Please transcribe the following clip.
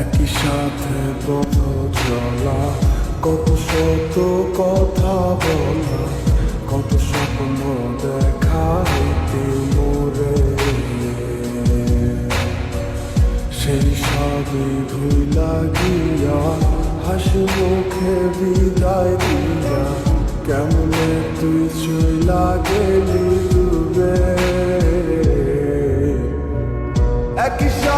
একই সাথে পথ চলা কত শত কথা বলা, কত স্বপ্ন দেখা হইতে মোরে। সেই সবই ভুলা গিয়া, হাসি মুখে বিদায় দিয়া, কেমনে তুই চইলা গেলি ডুবে একই সাথে